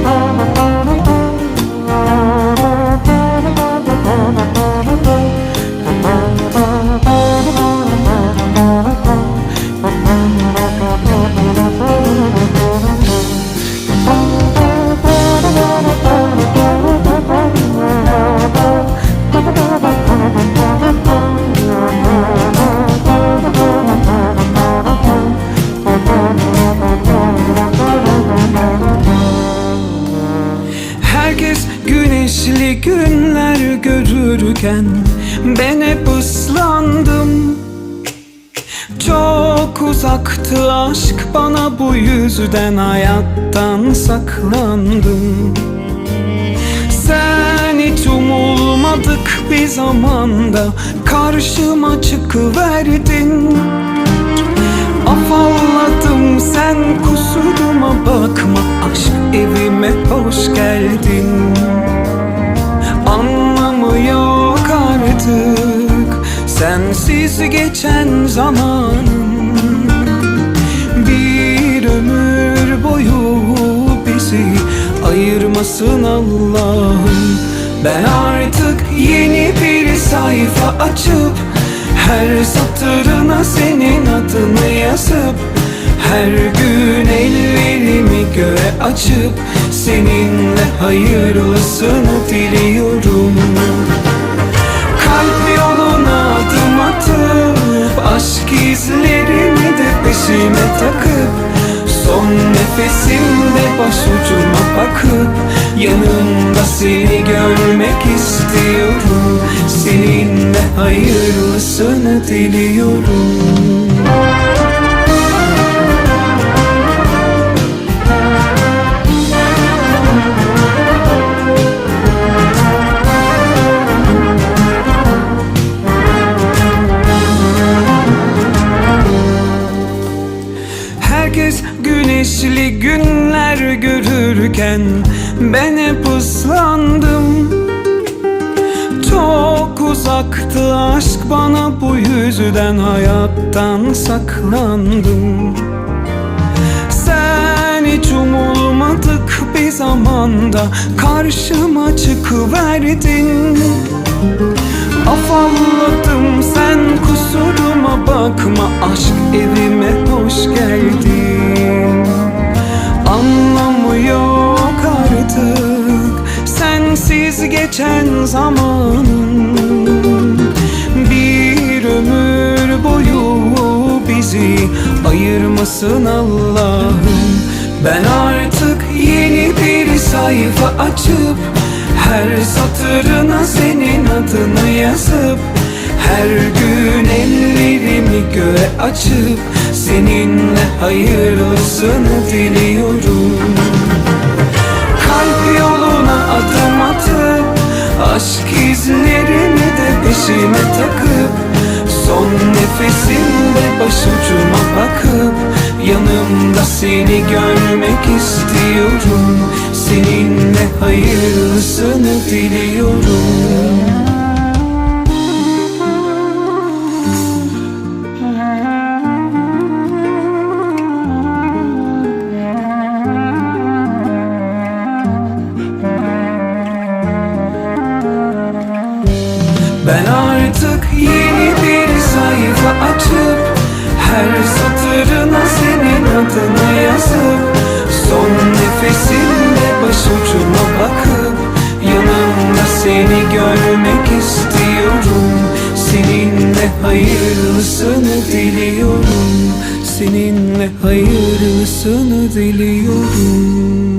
Oh. Görürken Ben hep ıslandım. Çok uzaktı aşk bana bu yüzden hayattan saklandım. Sen hiç umulmadık bir zamanda Karşıma çıkıverdin. Afalladım sen kusuruma Sensiz geçen zamanım. Bir ömür boyu bizi ayırmasın Allah'ım. Ben artık yeni bir sayfa açıp Her satırına senin adını yazıp Her gün ellerimi göğe açıp Seninle hayırlısını peşime takıp Son nefesimde başucuma bakıp Yanımda seni görmek istiyorum. Seninle hayırlısını diliyorum güneşli günler görürken Ben hep ıslandım. Çok uzaktı aşk bana bu yüzden hayattan saklandım. Sen hiç umulmadık bir zamanda Karşıma çıkıverdin. Afalladım sen kusuruma Geçen zamanım Bir ömür boyu bizi ayırmasın Allah'ım. Ben artık yeni bir sayfa açıp her satırına senin adını yazıp Her gün ellerimi göğe açıp Seninle hayırlısını diliyorum. Kalp yoluna atıp Aşk izlerini de peşime takıp Son nefesimde başucuma bakıp Yanımda seni görmek istiyorum. Seninle hayırlısını diliyorum hayırlısını diliyorum. Seninle hayırlısını diliyorum